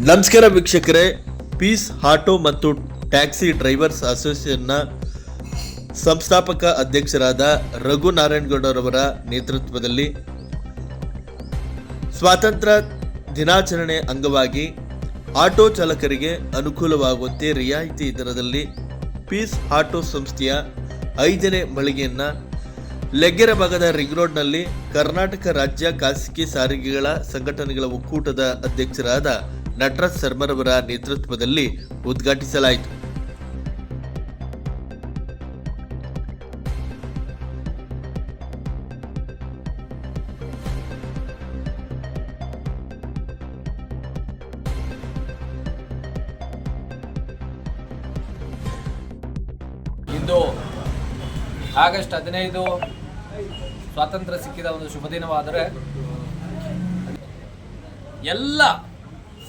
ನಮಸ್ಕಾರ ವೀಕ್ಷಕರೇ, peace auto ಮತ್ತು ಟ್ಯಾಕ್ಸಿ ಡ್ರೈವರ್ಸ್ ಅಸೋಸಿಯೇಷನ್ನ ಸಂಸ್ಥಾಪಕ ಅಧ್ಯಕ್ಷರಾದ ರಘು ನಾರಾಯಣಗೌಡರವರ ನೇತೃತ್ವದಲ್ಲಿ ಸ್ವಾತಂತ್ರ್ಯ ದಿನಾಚರಣೆ ಅಂಗವಾಗಿ ಆಟೋ ಚಾಲಕರಿಗೆ ಅನುಕೂಲವಾಗುವಂತೆ ರಿಯಾಯಿತಿ ದರದಲ್ಲಿ ಪೀಸ್ ಆಟೋ ಸಂಸ್ಥೆಯ ಐದನೇ ಮಳಿಗೆಯನ್ನು ಲೆಗ್ಗೆರೆ ಭಾಗದ ರಿಂಗ್ ರೋಡ್ನಲ್ಲಿ ಕರ್ನಾಟಕ ರಾಜ್ಯ ಖಾಸಗಿ ಸಾರಿಗೆಗಳ ಸಂಘಟನೆಗಳ ಒಕ್ಕೂಟದ ಅಧ್ಯಕ್ಷರಾದ ನಟರಾಜ್ ಶರ್ಮರವರ ನೇತೃತ್ವದಲ್ಲಿ ಉದ್ಘಾಟಿಸಲಾಯಿತು. ಇಂದು ಆಗಸ್ಟ್ ಹದಿನೈದು ಸ್ವಾತಂತ್ರ್ಯ ಸಿಕ್ಕಿದ ಒಂದು ಶುಭ ದಿನವಾದರೆ ಎಲ್ಲ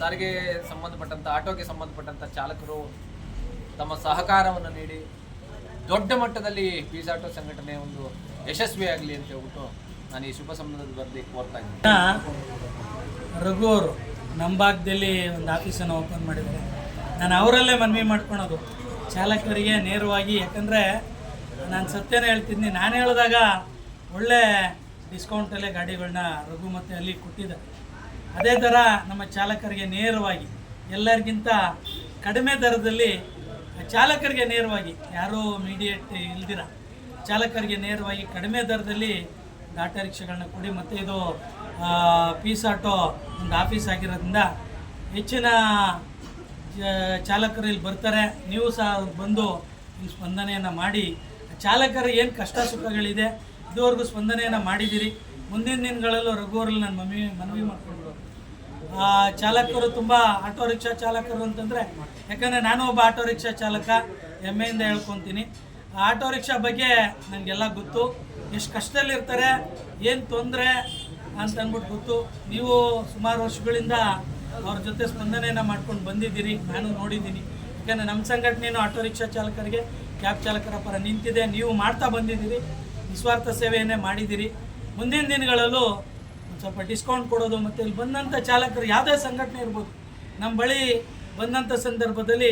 ಸಾರಿಗೆ ಸಂಬಂಧಪಟ್ಟಂಥ ಆಟೋಗೆ ಸಂಬಂಧಪಟ್ಟಂಥ ಚಾಲಕರು ತಮ್ಮ ಸಹಕಾರವನ್ನು ನೀಡಿ ದೊಡ್ಡ ಮಟ್ಟದಲ್ಲಿ ಪೀಸ್ ಆಟೋ ಸಂಘಟನೆ ಒಂದು ಯಶಸ್ವಿಯಾಗಲಿ ಅಂತ ಹೇಳ್ಬಿಟ್ಟು ನಾನು ಈ ಶುಭ ಸಂಬಂಧದಲ್ಲಿ ಕೋರ್ತಾ ಇದ್ದೀನಿ. ರಘು ಅವರು ನಮ್ಮ ಭಾಗದಲ್ಲಿ ಒಂದು ಆಫೀಸನ್ನು ಓಪನ್ ಮಾಡಿದ್ದಾರೆ. ನಾನು ಅವರಲ್ಲೇ ಮನವಿ ಮಾಡ್ಕೊಳೋದು. ಚಾಲಕರಿಗೆ ನೇರವಾಗಿ, ಯಾಕಂದರೆ ನಾನು ಸತ್ಯನೇ ಹೇಳ್ತಿದ್ದೀನಿ ನಾನು ಹೇಳಿದಾಗ ಒಳ್ಳೆ ಡಿಸ್ಕೌಂಟಲ್ಲೇ ಗಾಡಿಗಳನ್ನ ರಘು ಮತ್ತು ಅಲ್ಲಿ ಕೊಟ್ಟಿದ್ದಾರೆ. ಅದೇ ಥರ ನಮ್ಮ ಚಾಲಕರಿಗೆ ನೇರವಾಗಿ, ಎಲ್ಲರಿಗಿಂತ ಕಡಿಮೆ ದರದಲ್ಲಿ ಚಾಲಕರಿಗೆ ನೇರವಾಗಿ, ಯಾರೂ ಮೀಡಿಯೇಟ್ ಇಲ್ದಿರ, ಚಾಲಕರಿಗೆ ನೇರವಾಗಿ ಕಡಿಮೆ ದರದಲ್ಲಿ ಆಟೋ ರಿಕ್ಷಾಗಳನ್ನ ಕೊಡಿ, ಮತ್ತು ಇದು ಪೀಸ್ ಆಟೋ ಒಂದು ಆಫೀಸ್ ಆಗಿರೋದ್ರಿಂದ ಹೆಚ್ಚಿನ ಚಾಲಕರು ಇಲ್ಲಿ ಬರ್ತಾರೆ. ನೀವು ಸಹ ಬಂದು ಇಲ್ಲಿ ಸ್ಪಂದನೆಯನ್ನು ಮಾಡಿ. ಚಾಲಕರ ಏನು ಕಷ್ಟ ಸುಖಗಳಿದೆ, ಇದುವರೆಗೂ ಸ್ಪಂದನೆಯನ್ನು ಮಾಡಿದ್ದೀರಿ. ಮುಂದಿನ ದಿನಗಳಲ್ಲೂ ರಘುವರಲ್ಲಿ ನಾನು ಮಮ್ಮಿ, ಮನವಿ ಮಾಡಿಕೊಂಡು ಚಾಲಕರು ತುಂಬ ಆಟೋ ರಿಕ್ಷಾ ಚಾಲಕರು ಅಂತಂದರೆ, ಯಾಕಂದರೆ ನಾನು ಒಬ್ಬ ಆಟೋ ರಿಕ್ಷಾ ಚಾಲಕ, ಹೆಮ್ಮೆಯಿಂದ ಹೇಳ್ಕೊತೀನಿ. ಆಟೋ ರಿಕ್ಷಾ ಬಗ್ಗೆ ನನಗೆಲ್ಲ ಗೊತ್ತು. ಎಷ್ಟು ಕಷ್ಟದಲ್ಲಿರ್ತಾರೆ ಏನು ತೊಂದರೆ ಅಂತ ಅಂದ್ಬಿಟ್ಟು ಗೊತ್ತು. ನೀವು ಸುಮಾರು ವರ್ಷಗಳಿಂದ ಅವ್ರ ಜೊತೆ ಸ್ಪಂದನೆಯನ್ನು ಮಾಡ್ಕೊಂಡು ಬಂದಿದ್ದೀರಿ, ನಾನು ನೋಡಿದ್ದೀನಿ. ಯಾಕಂದರೆ ನಮ್ಮ ಸಂಘಟನೆಯೂ ಆಟೋ ರಿಕ್ಷಾ ಚಾಲಕರಿಗೆ, ಕ್ಯಾಬ್ ಚಾಲಕರ ಪರ ನಿಂತಿದೆ. ನೀವು ಮಾಡ್ತಾ ಬಂದಿದ್ದೀರಿ, ನಿಸ್ವಾರ್ಥ ಸೇವೆಯನ್ನೇ ಮಾಡಿದ್ದೀರಿ. ಮುಂದಿನ ದಿನಗಳಲ್ಲೂ ಒಂದು ಸ್ವಲ್ಪ ಡಿಸ್ಕೌಂಟ್ ಕೊಡೋದು ಮತ್ತು ಇಲ್ಲಿ ಬಂದಂಥ ಚಾಲಕರು ಯಾವುದೇ ಸಂಘಟನೆ ಇರ್ಬೋದು. ನಮ್ಮ ಬಳಿ ಬಂದಂಥ ಸಂದರ್ಭದಲ್ಲಿ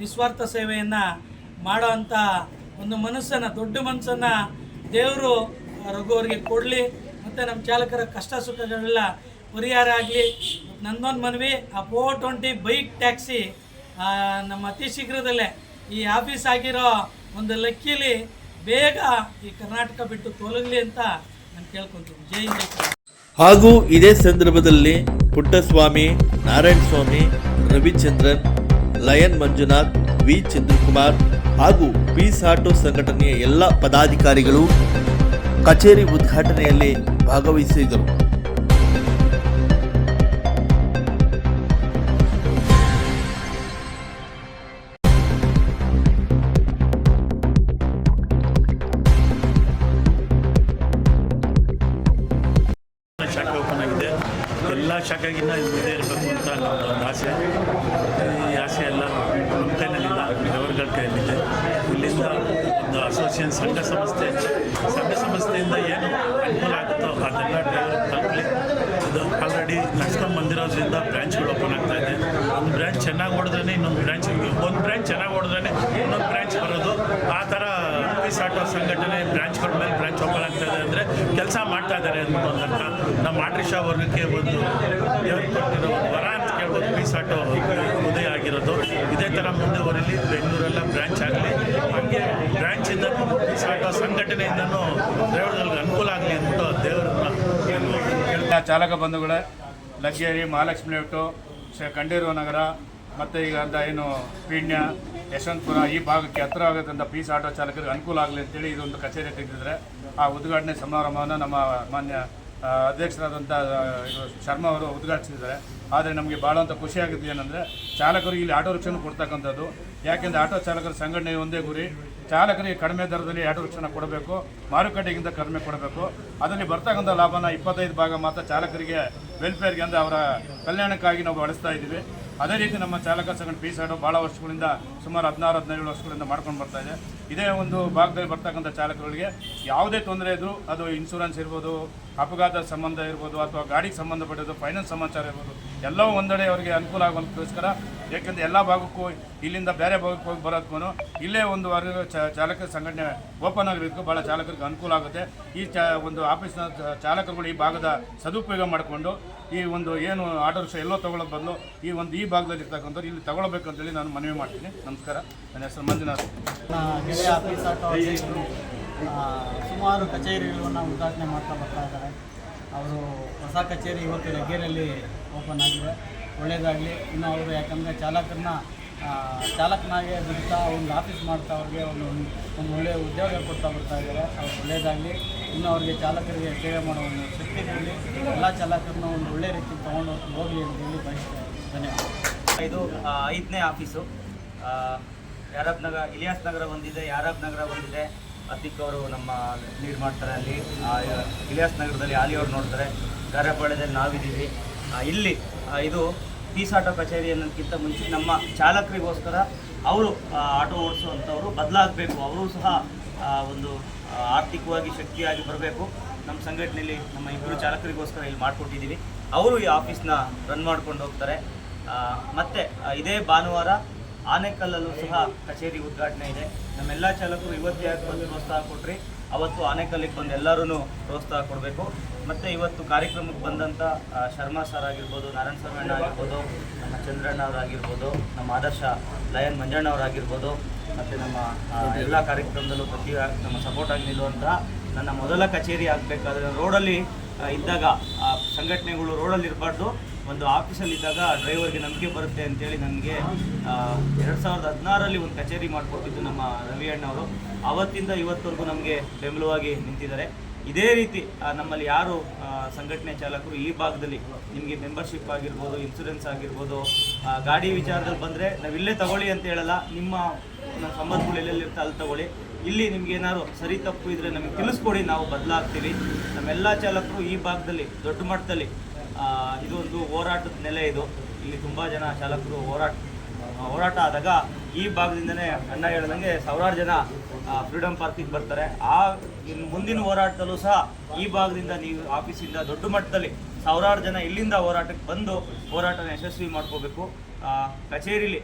ನಿಸ್ವಾರ್ಥ ಸೇವೆಯನ್ನು ಮಾಡೋ ಒಂದು ಮನಸ್ಸನ್ನು, ದೊಡ್ಡ ಮನಸ್ಸನ್ನು ದೇವರು ರಘು ಅವರಿಗೆ ಕೊಡಲಿ, ಮತ್ತು ನಮ್ಮ ಚಾಲಕರ ಕಷ್ಟ ಸುಖಗಳೆಲ್ಲ ಪರಿಹಾರ ಆಗಲಿ. ನಂದೊಂದು ಮನವಿ, ಆ ಫೋರ್ ಟ್ವೆಂಟಿ ಬೈಕ್ ಟ್ಯಾಕ್ಸಿ ನಮ್ಮ ಅತಿ ಶೀಘ್ರದಲ್ಲೇ ಈ ಆಫೀಸ್ ಆಗಿರೋ ಒಂದು ಲಕ್ಕಿಲಿ ಬೇಗ ಈ ಕರ್ನಾಟಕ ಬಿಟ್ಟು ತೊಲಗಲಿ ಅಂತ ನಾನು ಕೇಳ್ಕೊತೀನಿ ಜೈ ಜೈ. ಹಾಗೂ ಇದೇ ಸಂದರ್ಭದಲ್ಲಿ ಪುಟ್ಟಸ್ವಾಮಿ ನಾರಾಯಣ ಸ್ವಾಮಿ ರವಿಚಂದ್ರನ್, ಲಯನ್ ಮಂಜುನಾಥ್, ವಿ. ಚಂದ್ರಕುಮಾರ್ ಹಾಗೂ ಪೀಸ್ ಆಟೋ ಸಂಘಟನೆಯ ಎಲ್ಲ ಪದಾಧಿಕಾರಿಗಳು ಕಚೇರಿ ಉದ್ಘಾಟನೆಯಲ್ಲಿ ಭಾಗವಹಿಸಿದರು. ಎಲ್ಲ ಶಾಖೆಗಿನ್ನ ಇದು ಇದೇ ಇರಬೇಕು ಅಂತ ನಮ್ಮದು ಒಂದು ಆಸೆ. ಈ ಆಸೆ ಎಲ್ಲ ನಮ್ಮ ಕೈನಲ್ಲಿಲ್ಲ ದೇವರುಗಳ ಕೈಯಲ್ಲಿದೆ. ಇಲ್ಲಿಂದ ಒಂದು ಅಸೋಸಿಯೇಷನ್ ಸಂಘ ಸಂಸ್ಥೆ, ಸಂಘ ಸಂಸ್ಥೆಯಿಂದ ಏನು ಅನುಕೂಲ ಆಗುತ್ತೋ ಅದೆಲ್ಲ ಡ್ರೈವರ್ ಇದು ಆಲ್ರೆಡಿ ನಡ್ಸ್ಕೊಂಡು ಬಂದಿರೋದ್ರಿಂದ ಬ್ರ್ಯಾಂಚ್ಗಳು ಓಪನ್ ಆಗ್ತಾ ಇದೆ. ಒಂದು ಬ್ರ್ಯಾಂಚ್ ಚೆನ್ನಾಗಿ ಹೊಡೆದ್ರೆ ಇನ್ನೊಂದು ಬ್ರ್ಯಾಂಚ್ ಒಂದು ಬ್ರ್ಯಾಂಚ್ ಚೆನ್ನಾಗಿ ಹೊಡೆದ್ರೆ ಇನ್ನೊಂದು ಬ್ರ್ಯಾಂಚ್ ಬರೋದು. ಆ ಥರ ಪೀಸ್ ಸಂಘಟನೆ ಬ್ರ್ಯಾಂಚ್ಗಳ ಮೇಲೆ ಬ್ರ್ಯಾಂಚ್ ಓಪನ್ ಆಗ್ತಾ ಇದೆ ಅಂದರೆ ಕೆಲಸ ಅಂತ ಒಂದು ನಮ್ಮ ಆಟ್ರಿಷಾ ವರ್ಗಕ್ಕೆ ಒಂದು ಕೊಟ್ಟಿರೋ ವರ ಅಂತ ಕೇಳ್ಬೋದು ಮೀಸಾಟೋ ಉದಯ ಆಗಿರೋದು. ಇದೇ ಥರ ಮುಂದೆ ಹೊರಲಿ ಬೆಂಗಳೂರೆಲ್ಲ ಬ್ರ್ಯಾಂಚ್ ಆಗಲಿ, ಹಾಗೆ ಬ್ರ್ಯಾಂಚಿಂದ ಪೀಸ್ ಆಟೋ ಸಂಘಟನೆಯಿಂದನೂ ಡ್ರೈವರ್ಗಳಿಗೆ ಅನುಕೂಲ ಆಗಲಿ ಅಂದ್ಬಿಟ್ಟು ದೇವರನ್ನ ಎಲ್ಲ ಚಾಲಕ ಬಂಧುಗಳೇ, ಲಗ್ಗೇರಿ, ಮಹಾಲಕ್ಷ್ಮಿ ಲೇಔಟು ಶ ಕಂಡೀರು ನಗರ ಮತ್ತು ಈಗ ಅಂತ ಏನು ಪೀಣ್ಯ, ಯಶವಂತಪುರ ಈ ಭಾಗಕ್ಕೆ ಹತ್ತಿರ ಆಗೋದ್ರಿಂದ ಪೀಸ್ ಆಟೋ ಚಾಲಕರಿಗೆ ಅನುಕೂಲ ಆಗಲಿ ಅಂತೇಳಿ ಇದೊಂದು ಕಚೇರಿ ತೆಗೆದಿದ್ರೆ ಆ ಉದ್ಘಾಟನೆ ಸಮಾರಂಭವನ್ನು ನಮ್ಮ ಮಾನ್ಯ ಅಧ್ಯಕ್ಷರಾದಂಥ ಶರ್ಮಾ ಅವರು ಉದ್ಘಾಟಿಸಿದ್ದಾರೆ. ಆದರೆ ನಮಗೆ ಭಾಳ ಅಂತ ಖುಷಿಯಾಗಿದ್ದು ಏನಂದರೆ ಚಾಲಕರಿಗೆ ಇಲ್ಲಿ ಆಟೋ ರಿಕ್ಷಾನು ಕೊಡ್ತಕ್ಕಂಥದ್ದು. ಯಾಕೆಂದರೆ ಆಟೋ ಚಾಲಕರ ಸಂಘಟನೆ ಒಂದೇ ಗುರಿ. ಚಾಲಕರಿಗೆ ಕಡಿಮೆ ದರದಲ್ಲಿ ಆಟೋ ರಿಕ್ಷಾನ ಕೊಡಬೇಕು. ಮಾರುಕಟ್ಟೆಗಿಂತ ಕಡಿಮೆ ಕೊಡಬೇಕು. ಅದರಲ್ಲಿ ಬರ್ತಕ್ಕಂಥ ಲಾಭನ ಇಪ್ಪತ್ತೈದು ಭಾಗ ಮಾತ್ರ ಚಾಲಕರಿಗೆ ವೆಲ್ಫೇರ್ಗೆ ಅಂದರೆ ಅವರ ಕಲ್ಯಾಣಕ್ಕಾಗಿ ನಾವು ಬಳಸ್ತಾ ಇದ್ದೀವಿ. ಅದೇ ರೀತಿ ನಮ್ಮ ಚಾಲಕ ಸಂಘಟನೆ ಪಿ ಆಟೋ ಭಾಳ ವರ್ಷಗಳಿಂದ ಸುಮಾರು ಹದಿನಾರು ಹದಿನೇಳು ವರ್ಷಗಳಿಂದ ಮಾಡ್ಕೊಂಡು ಬರ್ತಾ ಇದೆ. ಇದೇ ಒಂದು ಭಾಗದಲ್ಲಿ ಬರ್ತಕ್ಕಂಥ ಚಾಲಕರುಗಳಿಗೆ ಯಾವುದೇ ತೊಂದರೆ ಇದ್ದರೂ ಅದು ಇನ್ಶೂರೆನ್ಸ್ ಇರ್ಬೋದು, ಅಪಘಾತ ಸಂಬಂಧ ಇರ್ಬೋದು ಅಥವಾ ಗಾಡಿಗೆ ಸಂಬಂಧಪಟ್ಟಿದ್ದು ಫೈನಾನ್ಸ್ ಸಮಾಚಾರ ಇರ್ಬೋದು, ಎಲ್ಲವೂ ಒಂದೆಡೆ ಅವರಿಗೆ ಅನುಕೂಲ ಆಗೋದಕ್ಕೋಸ್ಕರ ಯಾಕೆಂದರೆ ಎಲ್ಲ ಭಾಗಕ್ಕೂ ಇಲ್ಲಿಂದ ಬೇರೆ ಭಾಗಕ್ಕೆ ಹೋಗಿ ಬರೋದಕ್ಕೂ ಇಲ್ಲೇ ಒಂದು ವರ್ಗ ಚಾಲಕ ಸಂಘಟನೆ ಓಪನ್ ಆಗಿರೋದಕ್ಕೂ ಭಾಳ ಚಾಲಕರಿಗೆ ಅನುಕೂಲ ಆಗುತ್ತೆ. ಈ ಚ ಒಂದು ಆಫೀಸ್ನ ಚಾಲಕರುಗಳು ಈ ಭಾಗದ ಸದುಪಯೋಗ ಮಾಡಿಕೊಂಡು, ಈ ಒಂದು ಏನು ಆಟೋ ರಿಕ್ಷಾ ಎಲ್ಲೋ ತೊಗೊಳ್ಳೋದು ಬದಲು ಈ ಒಂದು ಈ ಭಾಗದಲ್ಲಿ ಇರ್ತಕ್ಕಂಥವ್ರು ಇಲ್ಲಿ ತಗೊಳ್ಬೇಕಂತೇಳಿ ನಾನು ಮನವಿ ಮಾಡ್ತೀನಿ. ನಮಸ್ಕಾರ. ನನ್ನ ಹೆಸರು ಮಂಜುನಾಥ್. ಗೆಳೆಯ ಆಫೀಸ್ ಆಟೋ ಸುಮಾರು ಕಚೇರಿಗಳನ್ನು ಉದ್ಘಾಟನೆ ಮಾಡ್ತಾ ಬರ್ತಾ ಇದ್ದಾರೆ. ಅವರು ಹೊಸ ಕಚೇರಿ ಇವತ್ತು ಲಗ್ಗೆರೆಯಲ್ಲಿ ಓಪನ್ ಆಗಿದೆ. ಒಳ್ಳೆಯದಾಗಲಿ ಇನ್ನು ಅವರು ಯಾಕಂದರೆ ಚಾಲಕರನ್ನ ಚಾಲಕನಾಗೆ ದುಡಿತಾ ಒಂದು ಆಫೀಸ್ ಮಾಡ್ತಾ ಅವ್ರಿಗೆ ಒಂದು ಒಂದು ಒಳ್ಳೆಯ ಉದ್ಯೋಗ ಕೊಡ್ತಾ ಬರ್ತಾ ಇದ್ದಾರೆ. ಅವ್ರು ಒಳ್ಳೆಯದಾಗಲಿ ಇನ್ನು ಅವ್ರಿಗೆ ಚಾಲಕರಿಗೆ ಸೇವೆ ಮಾಡೋ ಒಂದು ಶಕ್ತಿ ಇರಲಿ. ಎಲ್ಲ ಚಾಲಕರನ್ನ ಒಂದು ಒಳ್ಳೆಯ ರೀತಿ ತೊಗೊಂಡು ಹೋಗಲಿ ಅಂತ ಹೇಳಿ ಬಯಸ್ತೇನೆ ಧನ್ಯವಾದ. ಇದು ಐದನೇ ಆಫೀಸು. ಯಾರಬ್ ನಗರ, ಇಲಿಯಾಸ್ ನಗರ ಒಂದಿದೆ, ಯಾರಾಬ್ ನಗರ ಒಂದಿದೆ. ಅತಿಕ್ ಅವರು ನಮ್ಮ ಲೀಡ್ ಮಾಡ್ತಾರೆ ಅಲ್ಲಿ. ಇಲಿಯಾಸ್ ನಗರದಲ್ಲಿ ಆಲಿ ಅವ್ರು ನೋಡ್ತಾರೆ. ಗಾರೆಪಾಳ್ಯದಲ್ಲಿ ನಾವಿದ್ದೀವಿ. ಇಲ್ಲಿ ಇದು ಪೀಸ್ ಆಟೋ ಕಚೇರಿ ಅನ್ನೋದಕ್ಕಿಂತ ಮುಂಚೆ ನಮ್ಮ ಚಾಲಕರಿಗೋಸ್ಕರ ಅವರು ಆಟೋ ಓಡಿಸುವಂಥವ್ರು ಬದಲಾಗಬೇಕು. ಅವರು ಸಹ ಒಂದು ಆರ್ಥಿಕವಾಗಿ ಶಕ್ತಿಯಾಗಿ ಬರಬೇಕು. ನಮ್ಮ ಸಂಘಟನೆಯಲ್ಲಿ ನಮ್ಮ ಇಬ್ಬರು ಚಾಲಕರಿಗೋಸ್ಕರ ಇಲ್ಲಿ ಮಾಡಿಕೊಟ್ಟಿದ್ದೀವಿ. ಅವರು ಈ ಆಫೀಸ್ನ ರನ್ ಮಾಡ್ಕೊಂಡು ಹೋಗ್ತಾರೆ. ಮತ್ತು ಇದೇ ಭಾನುವಾರ ಆನೆಕಲ್ಲಲ್ಲೂ ಸಹ ಕಚೇರಿ ಉದ್ಘಾಟನೆ ಇದೆ. ನಮ್ಮೆಲ್ಲ ಚಾಲಕರು ಇವತ್ತೇ ಬಂದು ಪ್ರೋತ್ಸಾಹ ಕೊಟ್ರಿ. ಅವತ್ತು ಆನೆಕಲ್ಲಿಗೆ ಬಂದು ಎಲ್ಲರೂ ಪ್ರೋತ್ಸಾಹ ಕೊಡಬೇಕು. ಮತ್ತು ಇವತ್ತು ಕಾರ್ಯಕ್ರಮಕ್ಕೆ ಬಂದಂಥ ಶರ್ಮಾ ಸರ್ ಆಗಿರ್ಬೋದು, ನಾರಾಯಣ ಸ್ವಾಮಣ್ಣ ಆಗಿರ್ಬೋದು, ನಮ್ಮ ಚಂದ್ರಣ್ಣ ಅವರಾಗಿರ್ಬೋದು ನಮ್ಮ ಆದರ್ಶ ಲಯನ್ ಮಂಜಣ್ಣ ಅವರಾಗಿರ್ಬೋದು ಮತ್ತು ನಮ್ಮ ಎಲ್ಲ ಕಾರ್ಯಕ್ರಮದಲ್ಲೂ ಪ್ರತಿ ನಮ್ಮ ಸಪೋರ್ಟ್ ಆಗಿ ನಿಲ್ಲುವಂತಹ ನನ್ನ ಮೊದಲ ಕಚೇರಿ ಆಗಬೇಕಾದ್ರೆ ರೋಡಲ್ಲಿ ಇದ್ದಾಗ, ಆ, ಸಂಘಟನೆಗಳು ರೋಡಲ್ಲಿ ಇರಬಾರ್ದು. ಒಂದು ಆಫೀಸಲ್ಲಿ ಇದ್ದಾಗ ಡ್ರೈವರ್ಗೆ ನಂಬಿಕೆ ಬರುತ್ತೆ ಅಂತೇಳಿ ನನಗೆ ಎರಡು ಸಾವಿರದ ಹದಿನಾರರಲ್ಲಿ ಒಂದು ಕಚೇರಿ ಮಾಡಿಕೊಟ್ಟಿದ್ದು ನಮ್ಮ ರವಿ ಅಣ್ಣವರು. ಅವತ್ತಿಂದ ಇವತ್ತವರೆಗೂ ನಮಗೆ ಬೆಂಬಲವಾಗಿ ನಿಂತಿದ್ದಾರೆ. ಇದೇ ರೀತಿ ನಮ್ಮಲ್ಲಿ ಯಾರು ಸಂಘಟನೆ ಚಾಲಕರು ಈ ಭಾಗದಲ್ಲಿ ನಿಮಗೆ ಮೆಂಬರ್ಶಿಪ್ ಆಗಿರ್ಬೋದು ಇನ್ಸೂರೆನ್ಸ್ ಆಗಿರ್ಬೋದು ಗಾಡಿ ವಿಚಾರದಲ್ಲಿ ಬಂದರೆ ನಾವು ಇಲ್ಲೇ ತಗೊಳ್ಳಿ ಅಂತ ಹೇಳಲ್ಲ, ನಿಮ್ಮ ನಮ್ಮ ಸಂಬಂಧಗಳು ಎಲ್ಲೆಲ್ಲಿರುತ್ತೆ ಅಲ್ಲಿ ತಗೊಳ್ಳಿ. ಇಲ್ಲಿ ನಿಮ್ಗೆ ಏನಾದ್ರು ಸರಿ ತಪ್ಪು ಇದ್ರೆ ನಮಗೆ ತಿಳಿಸ್ಕೊಡಿ, ನಾವು ಬದಲಾಗ್ತೀವಿ. ನಮ್ಮೆಲ್ಲ ಚಾಲಕರು ಈ ಭಾಗದಲ್ಲಿ ದೊಡ್ಡ ಮಟ್ಟದಲ್ಲಿ ಆ, ಇದು ಒಂದು ಹೋರಾಟದ ನೆಲೆ ಇದು. ಇಲ್ಲಿ ತುಂಬ ಜನ ಚಾಲಕರು ಹೋರಾಟ ಹೋರಾಟ ಆದಾಗ ಈ ಭಾಗದಿಂದನೇ ಅಣ್ಣ ಹೇಳ್ದಂಗೆ ಸಾವಿರಾರು ಜನ ಫ್ರೀಡಮ್ ಪಾರ್ಕಿಗೆ ಬರ್ತಾರೆ. ಆ ಇನ್ನು ಮುಂದಿನ ಹೋರಾಟದಲ್ಲೂ ಸಹ ಈ ಭಾಗದಿಂದ ನೀವು ಆಫೀಸಿಂದ ದೊಡ್ಡ ಮಟ್ಟದಲ್ಲಿ ಸಾವಿರಾರು ಜನ ಇಲ್ಲಿಂದ ಹೋರಾಟಕ್ಕೆ ಬಂದು ಹೋರಾಟನ ಯಶಸ್ವಿ ಮಾಡ್ಕೋಬೇಕು. ಕಚೇರಿಲಿ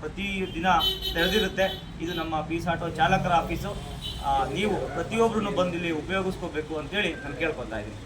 ಪ್ರತಿ ದಿನ ತೆರೆದಿರುತ್ತೆ. ಇದು ನಮ್ಮ ಪೀಸ್ ಆಟೋ ಚಾಲಕರ ಆಫೀಸು. ನೀವು ಪ್ರತಿಯೊಬ್ಬರನ್ನು ಬಂದು ಇಲ್ಲಿ ಉಪಯೋಗಿಸ್ಕೋಬೇಕು ಅಂತೇಳಿ ನಾನು ಕೇಳ್ಕೊತಾ ಇದ್ದೀನಿ.